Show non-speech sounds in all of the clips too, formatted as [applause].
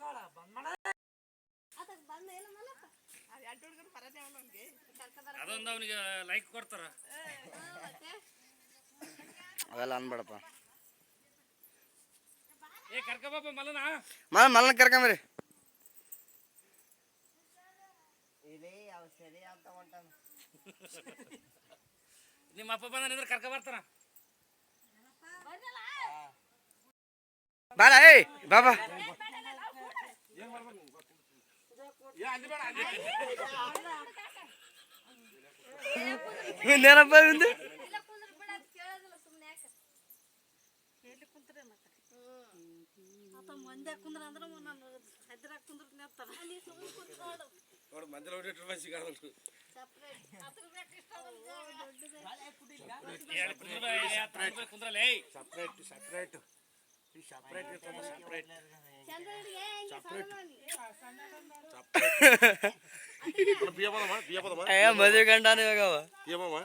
ಮಕ್ಕಳ ಬಂದ್ ಮಾಡ ಅದಕ್ಕೆ ಬಂದ ಇಲ್ಲ ಮಲಪ್ಪ ಅದು ಎರಡು ಹುಡುಗರು ಬರೋದೇ ಅವನು ಅವ್ನಿಗೆ ಅದೊಂದು ಅವನಿಗೆ ಲೈಕ್ ಕೊಡ್ತಾರ. ಅವೆಲ್ಲ ಅನ್ಬೇಡಪ್ಪ. ಏ ಕರ್ಕಬಪ್ಪ ಮಲ್ಲನ ಮಲ ಮಲನ ಕರ್ಕೊಂಬರಿ ಸರಿ ಅಂತ ಹೊಂಟಾನ ನಿಮ್ಮ ಅಪ್ಪ ಬಂದ ನಿಂದ್ರೆ ಕರ್ಕ ಬರ್ತಾನ? ಬಾರ ಏಯ್ ಬಾಬಾ. ಇನ್ನೇನಪ್ಪ ಇವಂದು ಇಲ್ಲ ಕುಂದ್ರ ಬಿಡ ಅದು ಕೇಳೋದಿಲ್ಲ ಸುಮ್ಮನೆ ಯಾಕೆ ಎಲ್ಲಿ ಕುಂತ್ರೆ ಮತ್ತೆ ಆತ ಮಂದ್ಯ ಕುಂದ್ರ ಅಂದ್ರೆ ನಾನು ಹೆದ್ರಾಗ ಕುಂದ್ರ ನಿಂತಾನ ನೀ ಸುಮ್ಮನೆ ಕುಂತ ನೋಡು ನೋಡು ಮಂದಿರ ಹೊಡಿ ರೂಪಾಯಿ ಸಿಗಲ್ಲ ಸಪ್ರೇಟ್ ಅದ್ರ ಬೇಕು ಇಷ್ಟ ಕುಂದ್ರಲ್ಲ ಏಯ್ ಸಪ್ರೇಟ್ ಸಪ್ರೇಟ್ ಸಪ್ರೇಟ್ ಏ ಮದುವೆ ಗಂಡನ ಇವಾಗ ಅವ. ಬಿಯ ಬದಮ್ಮ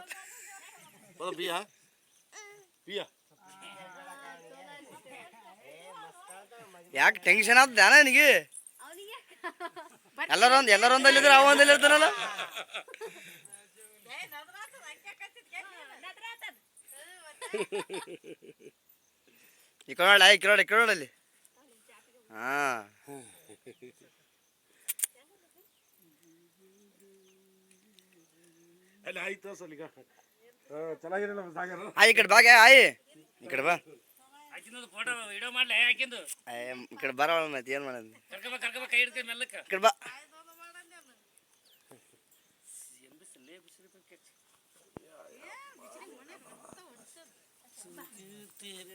ಬಿಯ. ಬಿಯ. ಯಾಕೆ ಟೆನ್ಷನ್ ಆಗ್ತದ ನನಗೆ? ನಿನಗೆ ಎಲ್ಲರೂ ಒಂದು ಎಲ್ಲರೂ ಒಂದಲ್ಲ ಇದ್ರೆ ಅವ ಒಂದಲ್ಲಿ ಇರ್ತಾನಲ್ಲ? ಈ ಕಡೆ ನೋಡ ಈ ಕಡೆ ನೋಡ ಈ ಕಡೆ ನೋಡಲ್ಲಿ ಹಾ. ಅಲ್ಲಿ ಆಯ್ತು ಸರ್ ಈಗ. ಚೆನ್ನಾಗಿರಲ್ಲ ಸಾಗರ? ಆ ಈ ಕಡೆ ಬಾಗೆ ಆಯಿ. ಈ ಕಡೆ ಬಾ. ಆಕಿಂದು ಫೋಟೋ ವಿಡಿಯೋ ಮಾಡ್ಲೆ ಆಕಿಂದು ಏ, ಈ ಕಡೆ ಬರವಳ ಮತ್ತೆ ಏನು ಮಾಡೋದು? ಕರ್ಕಬ ಕರ್ಕಬ ಕೈ ಹಿಡ್ಕೊಂಡು ಮೆಲ್ಲಕ್ಕ. ಈ ಕಡೆ ಬಾ.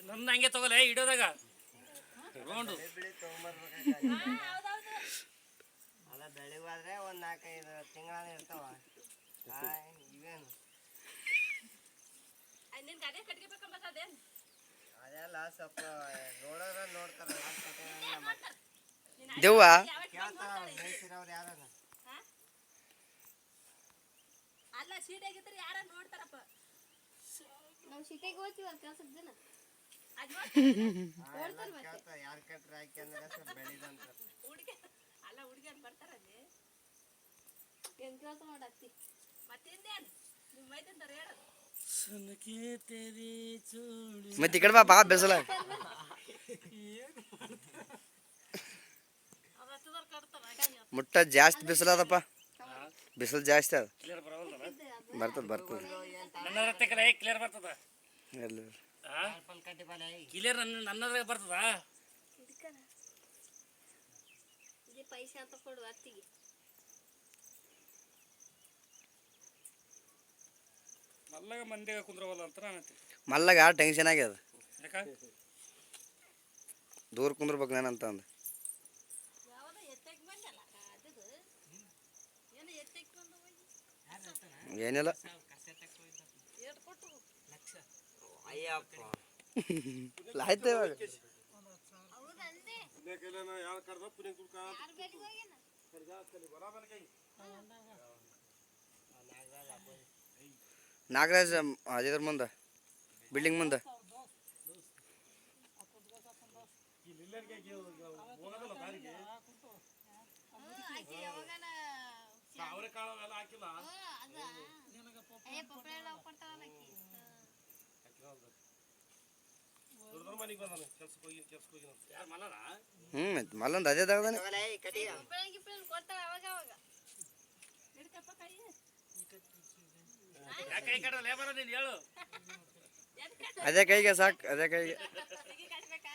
ನನ್ನ ಹಂಗೆ ತಗೋಲೆ ಹಿಡಿಯೋದಾಗ ತಗೊಂಬರ್ಬೇಕಾಗ ಅಲ್ಲ ಬೆಳಿವಾದ್ರೆ ಒಂದ್ ನಾಲ್ಕೈದು ತಿಂಗಳ ಇರ್ತಾವ. ಇವೇನು? ಅದೆಲ್ಲ ಸ್ವಲ್ಪ ನೋಡೋರ ನೋಡ್ತಾರ. ದೆವ್ವ. ಕೇಳ್ತಾರ ಬೇಯಿಸಿರೋರು ಯಾರ ಅಲ್ಲ ಸೀಟ್ ಆಗಿದ್ರೆ ಯಾರ ನೋಡ್ತಾರಪ್ಪ? ನಾವು ಸಿಟಿಗೆ ಹೋಗ್ತೀವಲ್ಲ ಕೆಲಸದ ದಿನ ಅದ್ ನೋಡ್ತಾರೆ ಮತ್ತೆ ಕೇಳ್ತಾರ [laughs] ಯಾರ್ ಕಟ್ರ ಆಯ್ಕೆ ಅಂದ್ರೆ ಸ್ವಲ್ಪ [laughs] ಬೆಳಿದಂತ ಹುಡುಗಿ ಅಲ್ಲ ಹುಡುಗಿಯನ್ ಬರ್ತಾರ ಅಲ್ಲಿ. ಏನ್ ಕೆಲಸ ಮಾಡತ್ತಿ ಮತ್ತಿಂದೇನು ನಿಮ್ಮ ಮೈದಂತಾರೆ ಹೇಳೋದು. ಮತ್ತೆ ಈ ಕಡೆ ಬಾ ಬಾ ಬೆಸಲ. [laughs] ಅದು ಹತ್ತಿದವ್ರು ಕಟ್ತಾರ ಮುಟ್ಟ ಜಾಸ್ತಿ ಬಿಸಿಲದಪ್ಪ ಬಿಸಿಲು ಜಾಸ್ತಿ ಅದ ಕ್ಲಿಯರ್ ಬರೋಲ್ಲ ಬರ್ತದ ಬರ್ತದ. ಕ್ಲಿಯರ್ ನನ್ನ ನನ್ನದ್ರಾಗ ಬರ್ತದ? ಪೈಸೆ ಅಂತ ಕೊಡು ಅತ್ತಿಗೆ. ಮಲ್ಲಾಗ ಮಂದಿಗೆ ಕುಂದ್ರವಲ್ಲ ಅಂತ ನಾನು ಮಲ್ಲಗ ಟೆನ್ಷನ್ ಆಗ್ಯದ? ದೂರ ಕುಂದ್ರಬೇಕು ನಾನಂತ ಅಂದ. ಯಾವ್ದೋ ಅಯ್ಯಪ್ಪ. ಆಯ್ತು. ಇವಾಗ ನಾಗರಾಜ್ ಅದ್ರ ಮುಂದೆ ಬಿಲ್ಡಿಂಗ್ ಮುಂದೆ. ಅವರೇ ಕಾಳು ಎಲ್ಲ ಹಾಕಿಲ್ಲ ಅದ ಏ ಪಪ್ಪ ಎಲ್ಲ ಕೊಟ್ಟಾರಲ್ಲ ದೊಡ್ಡ ಮನೆಗೆ ಬಂದಾನೆ ಕೆಲ್ಸಕ್ಕೆ ಹೋಗಿ ಕೆಲ್ಸಕ್ಕೆ ಹೋಗಿ ಅಂತ. ಯಾರು ಮಲ್ಲನ? ಹ್ಞೂ ಮತ್ತೆ ಮಲ್ಲೊಂದು ಅದೇ ದಾಗದಾನೆ ಯಾಕೆ ಕೈ ಕಟ್ಟಲ್ಲ ಲೇಬರ ನೀನು ಹೇಳು. ಅದೇ ಕೈಗೆ ಸಾಕು ಅದೇ ಕೈಗೆ. ಕಟ್ಟಿ ಕಟ್ಬೇಕಾ?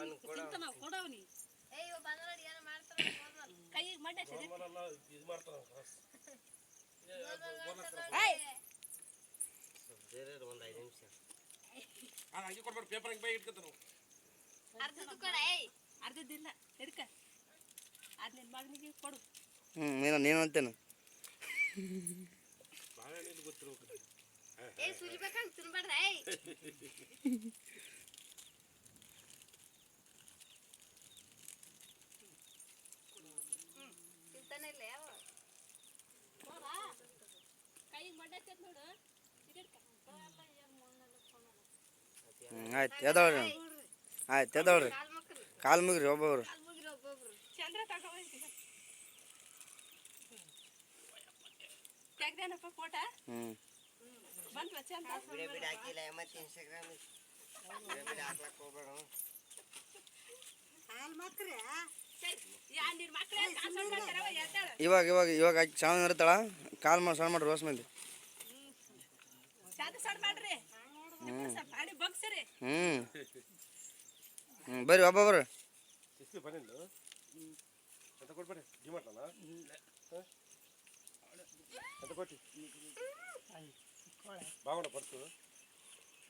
ನೋಡ್ಬೇಕೇನ ಆಯ್ತು ಆತಗ ಕಟ್ತೀನಿ ಆತಗ ತರಿ ಯಾಕೆ ಕುಂದಿರ್ತಾನೆ ಅಂತ ನೋಡ್ತಾನೆ ನಾವು ಕುಂದ್ರ ತಾಟ ಅದನ್ನೆಲ್ಲ ಕುಂದ್ರಪ್ಪ ಸುಮ್ಮನೆ ಕರ್ಲಾವ್ ಮರ ಬಿಯ ಬದಮ್ಮ ಬಿಯ ಬದಮ್ಮ ಅವನಿಗೆ ತಿನ್ಸಂದೆ ಹ್ಞೂ ಹ್ಞೂ ಕೊಡವನಿ ತಿಂತಾನ ಕೊಡವನಿ ಏ ಇವ ಬಂದ ನೋಡಿ ಏನೋ ಮಾಡ್ತಾರ ಕೈಗೆ ಮಂಡೆ ನಾರ್ಮಲ್ ಅಲ್ಲ ಇದು ಮಾಡ್ತಾರ ಕ್ರಾಸ್ ಏಯ್ ಒಂದು ಐದು ನಿಮಿಷ ಹಂಗೆ ಕೊಡ್ಬೇಡ ಪೇಪರ್ ಹಂಗೆ ಬೈ ಇಟ್ಕೊತಾನು ಅರ್ಧದ್ದು ಕೊಡ ಏಯ್ ಅರ್ಧದ್ದಿಲ್ಲ ಹಿಡ್ಕ ಅದ್ ನಿನ್ ಮಗನಿಗೆ ಕೊಡು ಹ್ಞೂ ನೀನು ನೀನು ಅಂತೇನು ಬಾಳೆಹಣ್ಣು ಗೊತ್ತಿರ್ಬೇಕು ಏಯ್ ಸುಲಿಬೇಕಂತ ತಿನ್ಬೇಡ್ರ ಏಯ್ ಇಲ್ಲ ಯಾವ ಕೈಗೆ ನೋಡು. ಹ್ಞೂ ಆಯ್ತು ಎದವ್ರಿ? ಆಯ್ತು ಎದವ್ರಿ? ಕಾಲ್ ಮುಗ್ರಿ ಒಬ್ಬೊಬ್ರು. ಚಂದ್ರ ತಗೊಂಡು ತೆಗ್ದೇನಪ್ಪ ಫೋಟ? ಹ್ಞೂ ಬಂದ್ವ ಚಂದ್ರ? ಬಿಡಿ ಬಿಡಿ ಹಾಕಿಲ್ಲ ಮತ್ತೆ ಇನ್ಸ್ಟಾಗ್ರಾಮ್ ಬಿಡಿ ಬಿಡಿ ಹಾಕ್ಲಕ್ ಹೋಗ್ಬೇಡ. ಸರಿ ಯಾ ಇವಾಗ ಇವಾಗ ಇವಾಗ ಆಕಿ ಸಣ್ಣ ಇರ್ತಾಳ ಕಾಲ್ ಮಾಡಿ, ಸಣ್ಣ ಮಾಡ್ರಿ ರೋಸ್ ಮಂದಿ ಹ್ಮ್. ಹ್ಮ್ ಮಾಡ್ರಿ ಒಬ್ಬ ಮಾಡಿ ಬರ್ರಿ.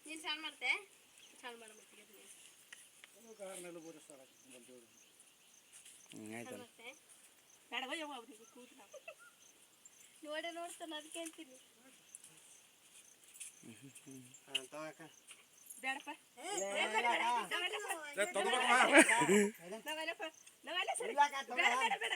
ನೀನ್ ಸಣ್ಣ ಮಾಡ್ತೆ? ಸಣ್ಣ ಮಾಡ್ಬಿಡ್ತೀವಿ ಹ್ಞೂ ಆಯ್ತು ಮತ್ತೆ ಬೇಡವ ಯವ್ವ ಅವ್ರಿಗೆ ಕೂದ್ಲ ನೋಡೇ ನೋಡ್ತಾನೆ ಅದಕ್ಕೆ ಅಂತೀನಿ ಬೇಡಪ್ಪ. ನಾವೆಲ್ಲ ಸರಿ. ಬೇಡ ಬೇಡ